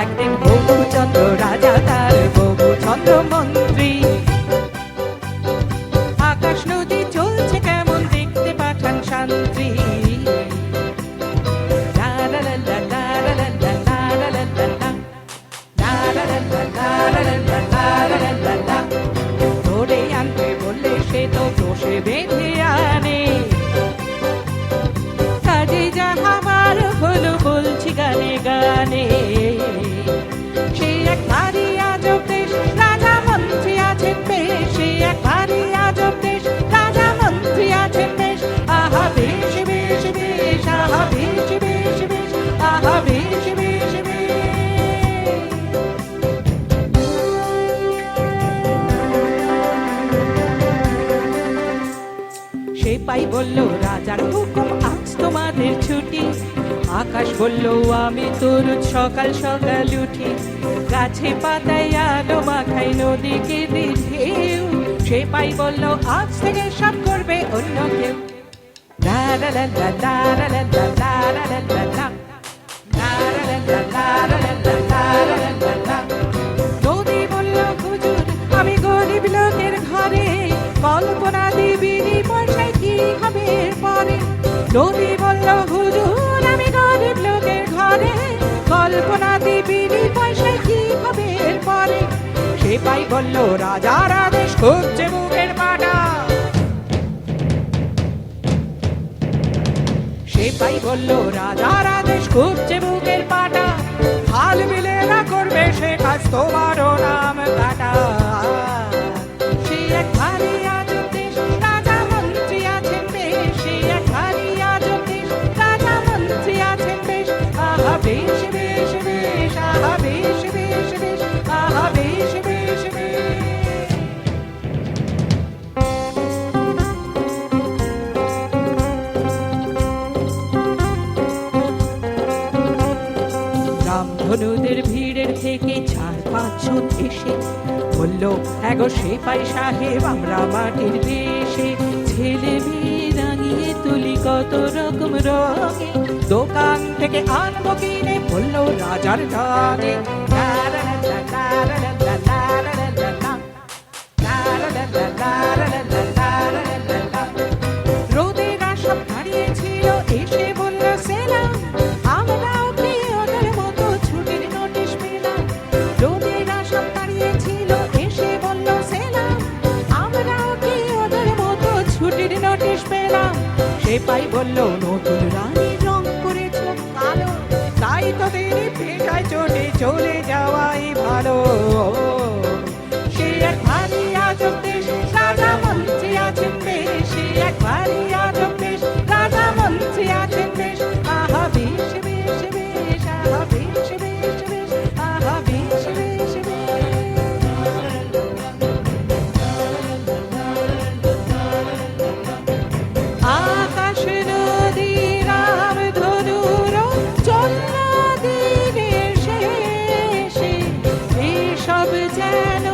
একদিন বঙ্গু চন্দ্র রাজা তার বঙ্গু চন্দ্র que todo se ve বলল রাজার হুকুম আজ তোমাদের ছুটি আকাশ বলল আমি তোর সকাল সকাল উঠি গাছে পাতায় আলো মাথায় নদীকে দিঢেউ সে পাই বলল আজ থেকে সব করবে অন্য কেউ আমি গরিব লোকের ঘরে কল্পনা নবী বলল, হুজুর, আমি গরিব লোকের ঘরে। কল্পনা দিবিনি পয়সা কি হবে এরপরে? সে পাই বলল, রাজার আদেশ খুঁজছে বুকের পাটা। সেপাই বলল, রাজার আদেশ খুঁজছে বুকের পাটা। হাল মিলে না করবে সে কাজ, তোমারও নাম কাটা। ধনুদের ভিড়ের থেকে চার পাঁচশো দেশে বলল, এগো সে পাই সাহেব, আমরা মাটির দেশে। ছেলে মেয়ে রাঙিয়ে তুলি কত রকম রঙে। দোকান থেকে আনব কিনে, বলল রাজার গানে। রোদের আসব হারিয়েছিল, এসে ভয় পাই বলল নতুন রানী রং করেছ কালো তাই তো তিনি ভেজায় চলে চলে Montana.